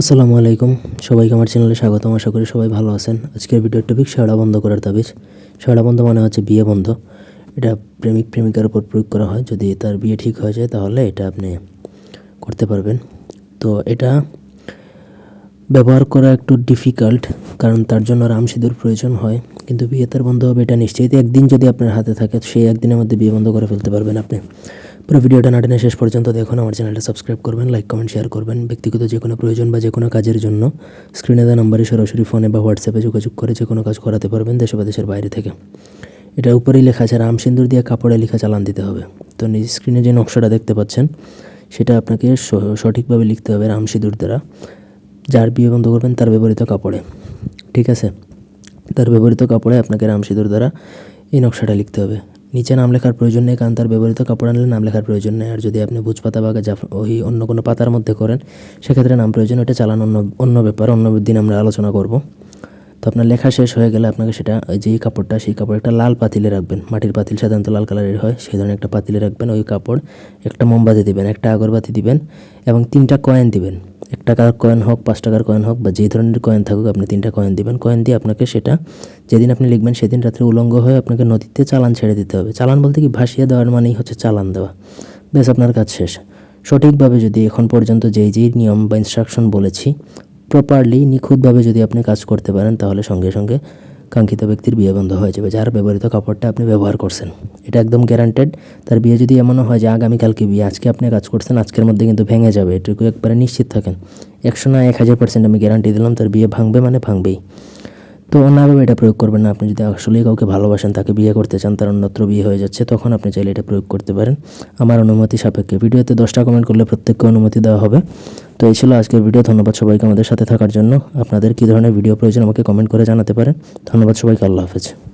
আসসালামু আলাইকুম। সবাইকে আমার চ্যানেলে স্বাগতম। আশা করি সবাই ভালো আছেন। আজকের ভিডিওর টপিক শেওড়া বন্ধ করার তাবিজ। শেওড়া বন্ধ মানে হচ্ছে বিয়ে বন্ধ। এটা প্রেমিক প্রেমিকার উপর প্রয়োগ করা হয়। যদি তার বিয়ে ঠিক হয়ে যায়, তাহলে এটা আপনি করতে পারবেন। তো এটা ব্যবহার করা একটু ডিফিকাল্ট কারণ তার জন্য রাম সিঁদুর প্রয়োজন হয়। কিন্তু বিয়ে তার বন্ধ হবে, এটা নিশ্চয়ই। একদিন যদি আপনার হাতে থাকে, সেই একদিনের মধ্যে বিয়ে বন্ধ করে ফেলতে পারবেন আপনি। পুরো ভিডিওটা না টেনে শেষ পর্যন্ত দেখুন, আমার চ্যানেলটা সাবস্ক্রাইব করবেন লাইক কমেন্ট শেয়ার করবেন। ব্যক্তিগত যে কোনো প্রয়োজন বা যে কোনো কাজের জন্য স্ক্রিনে দেওয়া নাম্বারে সরাসরি ফোনে বা হোয়াটসঅ্যাপে যোগাযোগ করে যে কোনো কাজ করাতে পারবেন দেশে বা দেশের বাইরে থেকে। এটা উপরেই লেখা আছে, রাম সিন্দুর দিয়ে কাপড়ে লেখা চালান দিতে হবে। তো নিজ স্ক্রিনে যে নকশাটা দেখতে পাচ্ছেন, সেটা আপনাকে সঠিকভাবে লিখতে হবে রাম সিঁদুর দ্বারা। যার বিয়ে বন্ধ করবেন, তার ব্যবহৃত কাপড়ে। ঠিক আছে? তার ব্যবহৃত কাপড়ে আপনাকে রাম সিঁদুর দ্বারা এই নকশাটা লিখতে হবে। নিচে নাম লেখার প্রয়োজন নেই, কারণ তার ব্যবহৃত কাপড় আনলে নাম লেখার প্রয়োজন নেই। আর যদি আপনি ভুজ পাতা বা জাফ ওই অন্য কোনো পাতার মধ্যে করেন, সেক্ষেত্রে নাম প্রয়োজন ওটা চালান অন্য অন্য ব্যাপার, অন্য দিন আমরা আলোচনা করব। তো আপনার লেখা শেষ হয়ে গেলে আপনাকে সেটা, ওই যে কাপড়টা, সেই কাপড় একটা লাল পাতিলে রাখবেন। মাটির পাতিল সাধারণত লাল কালারের হয়, সেই ধরনের একটা পাতিলে রাখবেন, ওই কাপড় একটা মোমবাতি দিবেন, একটা আগরবাতি দিবেন এবং তিনটা কয়েন দিবেন। এক টাকার কয়েন হোক, পাঁচ টাকার কয়েন হোক বা যে ধরনের কয়েন থাকুক, আপনি তিনটা কয়েন দিবেন। কয়েন দিয়ে আপনাকে সেটা যেদিন আপনি লিখবেন সেদিন রাত্রে উলঙ্গ হয়ে আপনাকে নদীতে চালান ছেড়ে দিতে হবে। চালান বলতে কি ভাসিয়ে দেওয়ার মানেই হচ্ছে চালান দেওয়া। বেশ আপনার কাজ শেষ। সঠিকভাবে যদি এখন পর্যন্ত যেই যেই নিয়ম বা ইনস্ট্রাকশন বলেছি প্রপারলি নিখুঁতভাবে যদি আপনি কাজ করতে পারেন, তাহলে সঙ্গে সঙ্গে কাঙ্ক্ষিত ব্যক্তির বিয়ে বন্ধ হয়ে যাবে, যার ব্যবহৃত কাপড়টা আপনি ব্যবহার করছেন। এটা একদম গ্যারান্টেড তার বিয়ে যদি এমনও হয় যে আগামীকালকে বিয়ে, আজকে আপনি কাজ করছেন, আজকের মধ্যে কিন্তু ভেঙে যাবে, এটুকু একবারে নিশ্চিত থাকেন। একশো না এক হাজার পার্সেন্ট আমি গ্যারান্টি দিলাম, তার বিয়ে ভাঙবে মানে ভাঙবেই। তো অন্যভাবে এটা প্রয়োগ করবেন না। আপনি যদি আসলেই কাউকে ভালোবাসেন, তাকে বিয়ে করতে চান, তার অন্যত্র বিয়ে হয়ে যাচ্ছে, তখন আপনি চাইলে এটা প্রয়োগ করতে পারেন। আমার অনুমতি সাপেক্ষে। ভিডিওতে দশটা কমেন্ট করলে প্রত্যেককে অনুমতি দেওয়া হবে। তো এই ছিল আজকের ভিডিও। ধন্যবাদ সবাইকে আমাদের সাথে থাকার জন্য। আপনাদের কী ধরনের ভিডিও প্রয়োজন আমাকে কমেন্ট করে জানাতে পারেন। ধন্যবাদ সবাইকে। আল্লাহ হাফেজ।